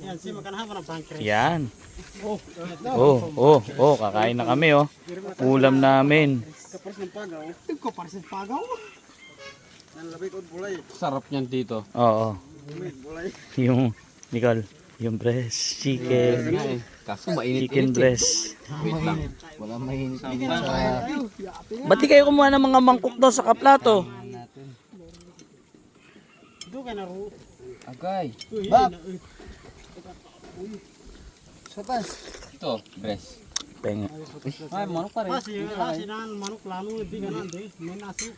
Yan, si makanahan ng pancreas. Yan. Oh, Oh, oh, oh, kakain na kami oh. Ulam namin. Kaparas ng pagaw. Kaparas ng pagaw. Ang labi ko bulay. Sarap niyan dito. Oo. Bulay. Yung, Nicole, yung breast chicken. Kaso mainit Chicken breast. Wait lang. Wala mainit. Ba't di kayo kumuha ng mga mangkok daw sa kaplato? Do ka na Agay. Bab. Ito, breast. Penga. Ay, manok pa Kasi kasi nan manok lalo di ka nan de. Men asu.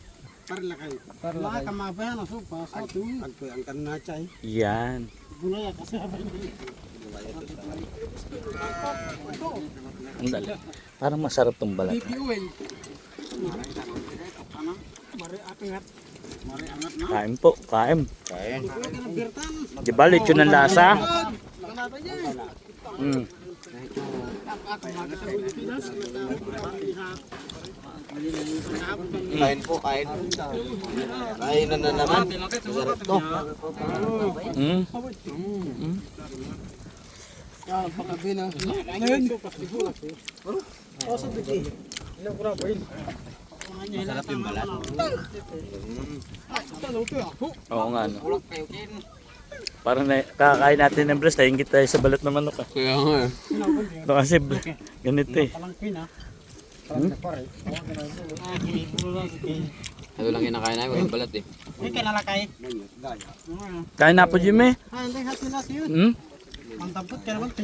Par lakay. Par lakay. Ka mabayan asu pa sa tu. Ang kan na chay. Yan. Bulay kasi abay ni. Ang dali. Parang masarap tong balat. Mari atingat. Mari angat na. Kain po, kain. Kain. Ba lechon ng lasa? Mm. Kain po, kain. Kain na na naman. Sarap to. Mm. Ah, pakabina. Ngayon. Oh, sa dito. Ilo ko ra boy. Masarap yung balat. Ah, ako. Oo nga no. Parang na, kakain natin ng breast, ingit tayo sa balat ng manok. ah. Kaya nga eh. Ito kasi ganito eh. Ah, sige. Ito lang kinakain namin, walang balat eh. Ay kanalakay. Kain na po, Jimmy. Ah, hindi hati na siyo. Hmm? Mantapot ka naman, te.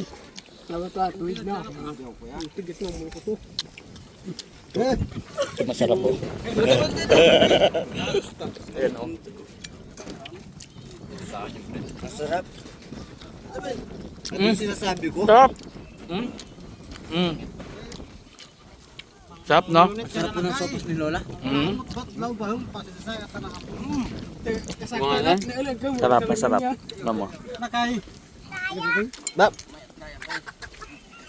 Lawa to, tuwid na. Tigit mo mo ko to. Masarap po. Ayan oh. Masarap. Ano yung sinasabi ko? Sarap. Hmm? Hmm. Sarap, no? Masarap po ng sopas ni Lola. Hmm. Ba't law ba yung pati sa saya ka nakapuno? Mga ano? Sarap, masarap. Mamo.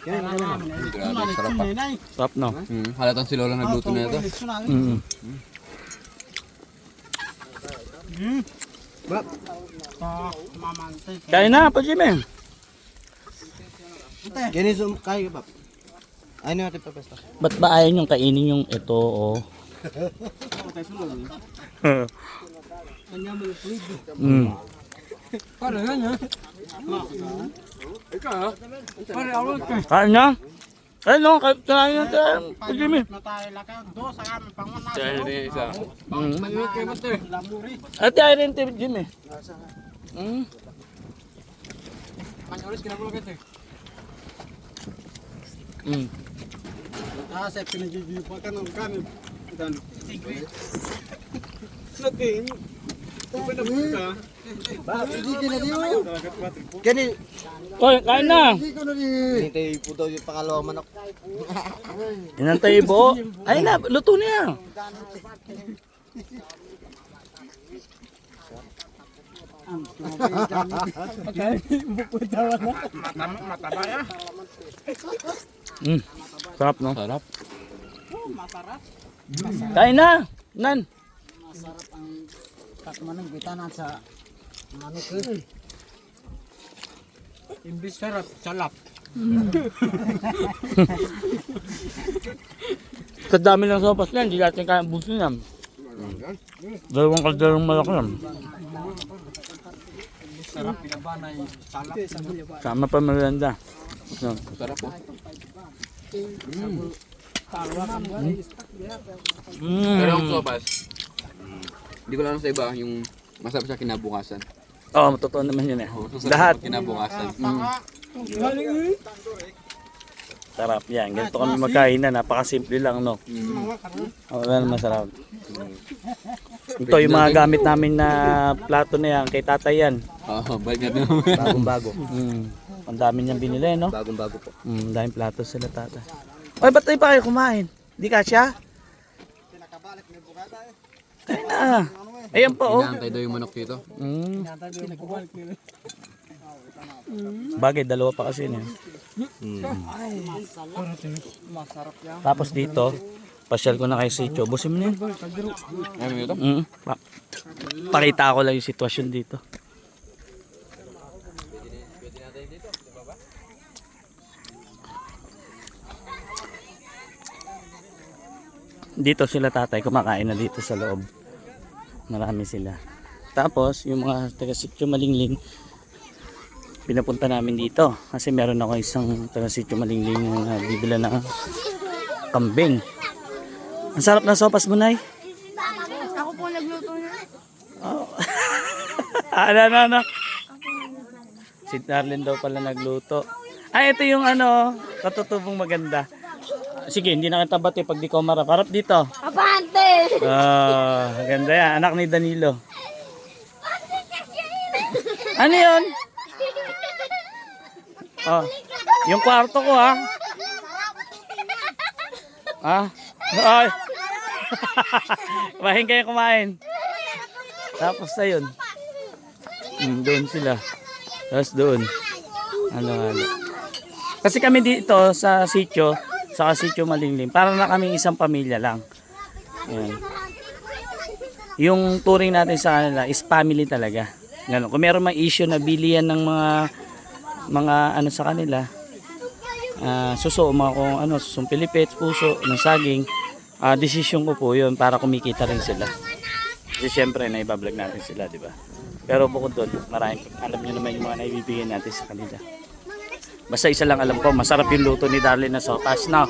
Nakay. Bab. Grabe, sarap pa. Sarap, no? Hmm, halatang si Lola nagluto na ito. Hmm. Bab. Pa, mamante. Kain na po, Jimmy. Ganyan sum... Kaya ka, Bab. Ay, natin papesta. Ba't ba ayaw niyong kainin yung ito, oh? Patay Kain na? Kain no, kain na tayo, kami pangunas. Kaya rin isa. Hmm. Ate, rin tayo, Jimmy. Hmm. Panyoris kinabulo kita. Hmm. Ah, saya pinagjujuyo pa ka ng kanin. Dan. Natin. Kung na ka. Hindi ka na diyo. Gani. Koy, kain na. Hintay po daw yung pangalawang manok. Inantay po. Ay na, luto na yan. Mm. Sarap no? Sarap. Masarap. Kain na. Nan. Masarap ang takmanang bitanan sa manok. Imbis sarap, salap. Kadami ng sopas yan. Hindi natin kaya busin yan. Dalawang kalderong malaki yan. Sarap pinabanay salap. Sama pa merienda. No. Sarap po. Pero ang Mm. sopas, hindi ko lang sa iba yung masarap sa kinabukasan. Oo, oh, totoo naman yun eh. Oo, masarap Lahat. sa Kinabukasan. Sarap yan. Ganito kami magkain na. Napakasimple lang, no? Mm. Oh, wala naman masarap. Ito yung mga gamit namin na plato na yan. Kay tatay yan. Oo, balik na naman. Bagong-bago. Mm. Ang dami niyang binili, no? Bagong-bago po. Mm, daming plato sila tatay. Oy, ba't tayo pa kayo kumain? Di ka siya? Kain na. Ayan pa, oh. Inaantay daw yung manok dito. Mm. Bagay, dalawa pa kasi yun. Eh. Masarap yan. Tapos dito, pasyal ko na kay Sitio. Busin mo na yun. Mm. Pa- pakita ko lang yung sitwasyon dito. Dito sila tatay kumakain na dito sa loob. Marami sila. Tapos, yung mga taga sityo malingling, pinapunta namin dito. Kasi meron ako isang taga sityo malingling na bibila ng kambing. Ang sarap ng sopas mo, Nay. Ako po nagluto na. ano, ano, ano? Si Darlene daw pala nagluto. Ay, ito yung ano, katutubong maganda. Sige, hindi na kita bati pag di ko marap. Harap dito. Abante! Ah, ganda yan. Anak ni Danilo. Ano yun? Oh, yung kwarto ko ha. Ha? Ay. Kumain kayo kumain. Tapos na yun. Hmm, doon sila. Tapos doon. Ano, ano. Kasi kami dito sa sitio, sa sitio Malinglim, para na kami isang pamilya lang. Ayan. Yung touring natin sa kanila is family talaga. Ganun. Kung meron mang issue na bilihan ng mga mga ano sa kanila, ah suso, mga kung ano, susong pilipit, puso, ng saging, ah desisyon ko po yun para kumikita rin sila. Kasi syempre, naibablog natin sila, di ba? Pero bukod doon, maraming, alam nyo naman yung mga naibibigay natin sa kanila. Basta isa lang alam ko, masarap yung luto ni Darlene na sopas. Now,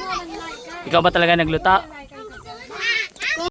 ikaw ba talaga nagluto?